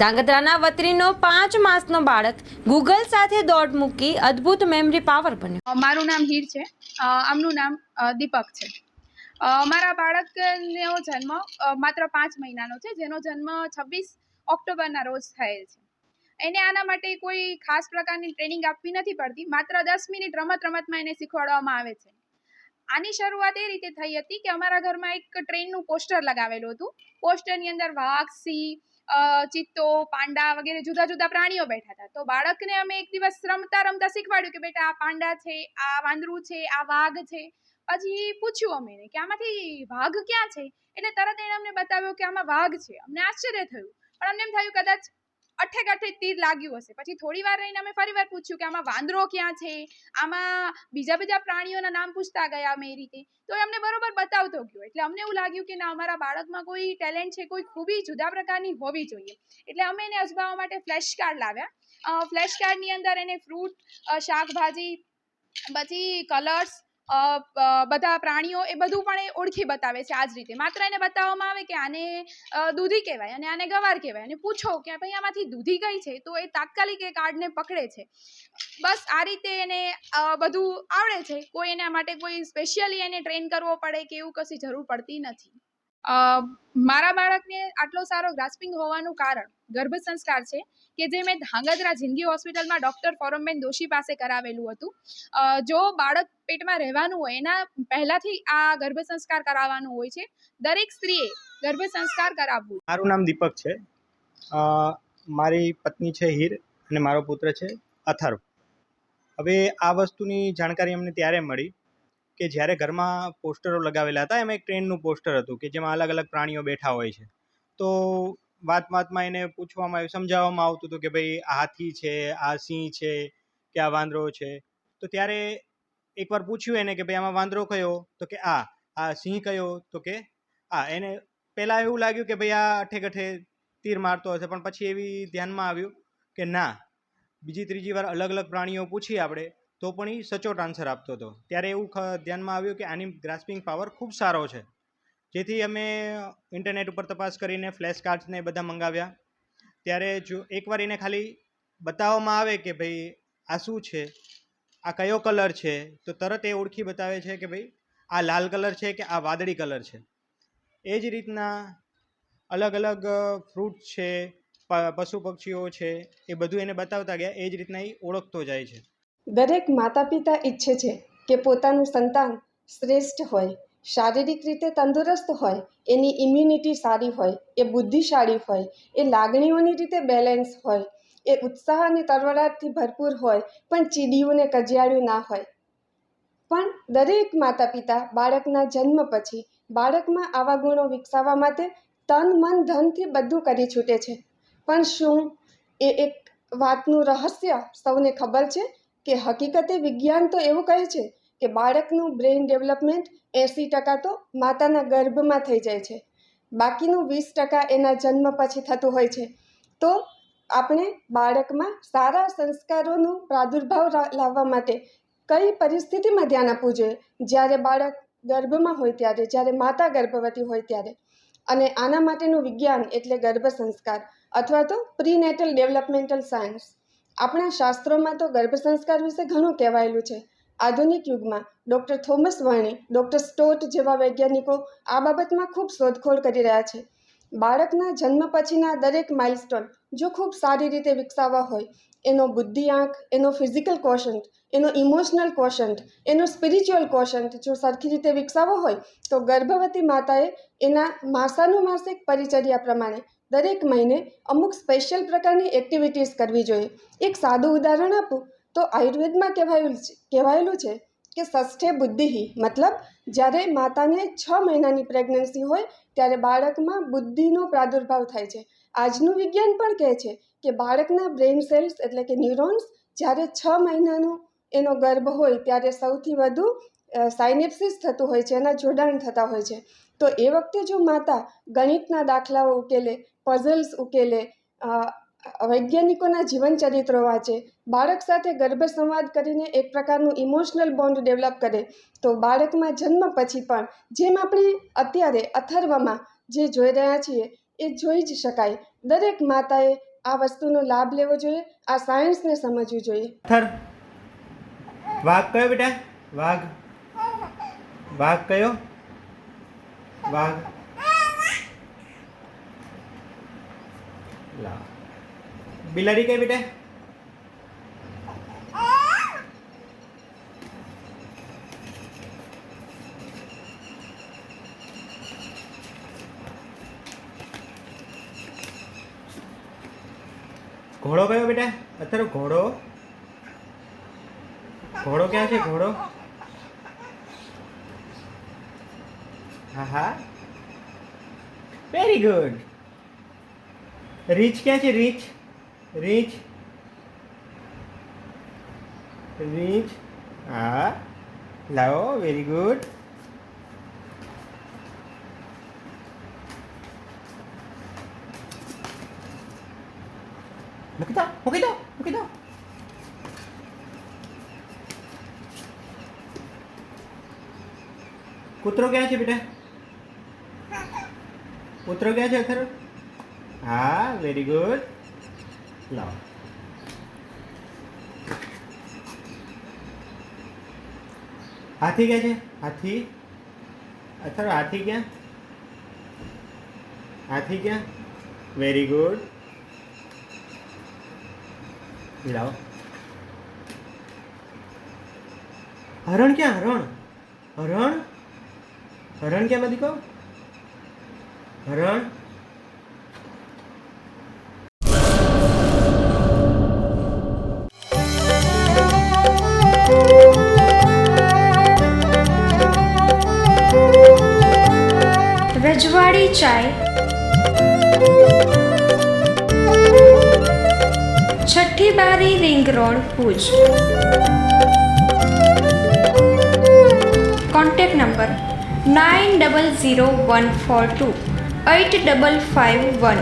ધાંગધ્રાના વતરીનો પાંચ માસનો બાળક ગૂગલ સાથે દોડ મૂકી અદ્ભુત મેમરી પાવર બન્યો. મારું નામ હીર છે. આમનું નામ દીપક છે. મારા બાળકનો જન્મ માત્ર પાંચ મહિનાનો છે, જેનો જન્મ છવ્વીસ ઓક્ટોબરના રોજ થયેલ છે. એને આના માટે કોઈ ખાસ પ્રકારની ટ્રેનિંગ આપવી નથી પડતી, માત્ર દસ મિનિટ રમત રમતમાં એને શીખવાડવામાં આવે છે. આની શરૂઆત એ રીતે થઈ હતી કે અમારા ઘરમાં એક ટ્રેનનું પોસ્ટર લગાવેલું હતું. પોસ્ટરની અંદર વાઘ, સિંહ ચિત્તો, પાંડા વગેરે જુદા જુદા પ્રાણીઓ બેઠા હતા. તો બાળકને અમે એક દિવસ રમતા રમતા શીખવાડ્યું કે બેટા આ પાંડા છે, આ વાંદરું છે, આ વાઘ છે. પછી પૂછ્યું અમે કે આમાંથી વાઘ ક્યાં છે? એટલે તરત એણે અમને બતાવ્યો કે આમાં વાઘ છે. અમને આશ્ચર્ય થયું. પણ અમને એમ થયું કદાચ અઠે કઠે તીર લાગ્યું હશે. પછી થોડી વાર રહીને અમે ફરી વાર પૂછ્યું કે આમાં વાંદરો ક્યાં છે? આમાં બીજા બીજા પ્રાણીઓના નામ પૂછતા ગયા અમે એ રીતે. તો એમને બરોબર બતાવતો ગયો. એટલે અમને એવું લાગ્યું કે ના, અમારા બાળકમાં કોઈ ટેલેન્ટ છે, કોઈ ખૂબી જુદા પ્રકારની હોવી જોઈએ. એટલે અમે એને અજમાવવા માટે ફ્લેશ કાર્ડ લાવ્યા. ફ્લેશ કાર્ડની અંદર એને ફ્રૂટ શાકભાજી, પછી કલર્સ બધા પ્રાણીઓ એ બધું પણ એ ઓળખી બતાવે છે આ જ રીતે. માત્ર એને બતાવવામાં આવે કે આને દૂધી કહેવાય અને આને ગવાર કહેવાય અને પૂછો કે ભાઈ આમાંથી દૂધી કઈ છે? તો એ તાત્કાલિક એ કાર્ડને પકડે છે. બસ આ રીતે એને બધું આવડે છે. કોઈ એના માટે કોઈ સ્પેશિયલી એને ટ્રેન કરવો પડે કે એવું કશી જરૂર પડતી નથી. મારા બાળકને આટલો સારો ગ્રાસ્પિંગ હોવાનું કારણ ગર્ભ સંસ્કાર છે કે જે મેં ધાંગધ્રા જિંદગી હોસ્પિટલમાં ડૉક્ટર ફોરમબેન દોશી પાસે કરાવેલું હતું. જો બાળક પેટમાં રહેવાનું હોય, એના પહેલાંથી આ ગર્ભ સંસ્કાર કરાવવાનું હોય છે. દરેક સ્ત્રીએ ગર્ભ સંસ્કાર કરાવવું મારું નામ દીપક છે. મારી પત્ની છે હીર અને મારો પુત્ર છે અથર્વ હવે આ વસ્તુની જાણકારી અમને ત્યારે મળી કે જ્યારે ઘરમાં પોસ્ટરો લગાવેલા હતા, એમાં એક ટ્રેનનું પોસ્ટર હતું કે જેમાં અલગ અલગ પ્રાણીઓ બેઠા હોય છે. તો વાત વાતમાં એને પૂછવામાં આવ્યું, સમજાવવામાં આવતું હતું કે ભાઈ આ હાથી છે, આ સિંહ છે, કે આ વાંદરો છે. તો ત્યારે એકવાર પૂછ્યું એને કે ભાઈ આમાં વાંદરો કયો? તો કે આ આ સિંહ કયો? તો કે આ. એને પહેલાં એવું લાગ્યું કે ભાઈ આ અઠે ગઠે તીર મારતો હશે, પણ પછી એવી ધ્યાનમાં આવ્યું કે ના. બીજી ત્રીજી વાર અલગ અલગ પ્રાણીઓ પૂછીએ આપણે તો પણ એ સચોટ આન્સર આપતો હતો. ત્યારે એવું ધ્યાનમાં આવ્યું કે આની ગ્રાસ્પિંગ પાવર ખૂબ સારો છે. જેથી અમે ઇન્ટરનેટ ઉપર તપાસ કરીને ફ્લેશ કાર્ડ્સને બધા મંગાવ્યા. ત્યારે જો એકવાર એને ખાલી બતાવવામાં આવે કે ભાઈ આ શું છે? આ કયો કલર છે? તો તરત એ ઓળખી બતાવે છે કે ભાઈ આ લાલ કલર છે કે આ વાદળી કલર છે. એ જ રીતના અલગ અલગ ફ્રૂટ છે પશુ પક્ષીઓ છે, એ બધું એને બતાવતા ગયા. એ જ રીતના એ ઓળખતો જાય છે. દરેક માતા પિતા ઈચ્છે છે કે પોતાનું સંતાન શ્રેષ્ઠ હોય, શારીરિક રીતે તંદુરસ્ત હોય, એની ઇમ્યુનિટી સારી હોય, એ બુદ્ધિશાળી હોય, એ લાગણીઓની રીતે બેલેન્સ હોય, એ ઉત્સાહ અને તરવરાટથી ભરપૂર હોય, પણ ચીડિયું ને કજિયાળું ના હોય. પણ દરેક માતા પિતા બાળકના જન્મ પછી બાળકમાં આવા ગુણો વિકસાવવા માટે તન, મન, ધનથી બધું કરી છૂટે છે. પણ શું એ એક વાતનું રહસ્ય સૌને ખબર છે? કે હકીકતે વિજ્ઞાન તો એવું કહે છે કે બાળકનું બ્રેઇન ડેવલપમેન્ટ એંસી ટકા તો માતાના ગર્ભમાં થઈ જાય છે. બાકીનું વીસ ટકા એના જન્મ પછી થતું હોય છે. તો આપણે બાળકમાં સારા સંસ્કારોનું પ્રાદુર્ભાવ લાવવા માટે કઈ પરિસ્થિતિમાં ધ્યાન આપવું જોઈએ? જ્યારે બાળક ગર્ભમાં હોય ત્યારે, જ્યારે માતા ગર્ભવતી હોય ત્યારે. અને આના માટેનું વિજ્ઞાન એટલે ગર્ભ સંસ્કાર અથવા તો પ્રીનેટલ ડેવલપમેન્ટલ સાયન્સ આપણા શાસ્ત્રોમાં તો ગર્ભ સંસ્કાર વિશે ઘણું કહેવાયેલું છે. આધુનિક યુગમાં ડૉક્ટર થોમસ વર્ણી ડૉક્ટર સ્ટોટ જેવા વૈજ્ઞાનિકો આ બાબતમાં ખૂબ શોધખોળ કરી રહ્યા છે. બાળકના જન્મ પછીના દરેક માઇલસ્ટોન જો ખૂબ સારી રીતે વિકસાવવા હોય, એનો બુદ્ધિ આંક, એનો ફિઝિકલ કોશન્ટ એનો ઇમોશનલ કોશન્ટ એનો સ્પિરિચ્યુઅલ કોશન્ટ જો સરખી રીતે વિકસાવવો હોય, તો ગર્ભવતી માતાએ એના માસાનુમાસિક પરિચર્યા પ્રમાણે દરેક મહિને અમુક સ્પેશિયલ પ્રકારની એક્ટિવિટીઝ કરવી જોઈએ. એક સાદું ઉદાહરણ આપું તો આયુર્વેદમાં કહેવાયું કહેવાયેલું છે કે ષષ્ઠે બુદ્ધિ મતલબ જ્યારે માતાને છ મહિનાની પ્રેગ્નન્સી હોય ત્યારે બાળકમાં બુદ્ધિનો પ્રાદુર્ભાવ થાય છે. આજનું વિજ્ઞાન પણ કહે છે કે બાળકના બ્રેઇન સેલ્સ એટલે કે ન્યુરોન્સ જ્યારે છ મહિનાનું એનો ગર્ભ હોય ત્યારે સૌથી વધુ સાઇનેપ્સિસ થતું હોય છે, એના જોડાણ થતા હોય છે. તો એ વખતે જો માતા ગણિતના દાખલાઓ ઉકેલે પઝલ્સ ઉકેલે. વૈજ્ઞાનિકોના જીવન ચરિત્રો વાંચે. બાળક સાથે ગર્ભ સંવાદ કરીને એક પ્રકારનું ઇમોશનલ બોન્ડ ડેવલપ કરે. તો બાળકમાં જન્મ પછી પણ જેમ આપણે અત્યારે અથર્વમાં જે જોઈ રહ્યા છીએ, એ જોઈ જ શકાય. દરેક માતાએ આ વસ્તુનો લાભ લેવો જોઈએ, આ સાયન્સને સમજવું જોઈએ. અથર વાઘ કયો બેટા? વાઘ. વાઘ કયો? વાઘ. લાવ બિલાડી કઈ બેટા ઘોડો કયો બેટા અત્યારે ઘોડો ઘોડો ક્યાં છે ઘોડો હા હા વેરી ગુડ રીચ ક્યાં છે રીચ રીચ રીચ હા લાવો વેરી ગુડ મૂકી દો મૂકી દો મૂકી દો કૂતરો ક્યાં છે બેટા કૂતરો ક્યાં છે અથર્વ હા વેરી ગુડ લાવો હાથી ક્યાં છે? હાથી? અથર્વ હાથી ક્યાં હાથી ક્યાં વેરી ગુડ લાવો. હરણ ક્યાં? હરણ? હરણ? હરણ ક્યાં બધી કહો? હરણ? રજવાડી ચાય છઠ્ઠી બારી ring road Bhuj. Contact number nine double zero one four two eight double five one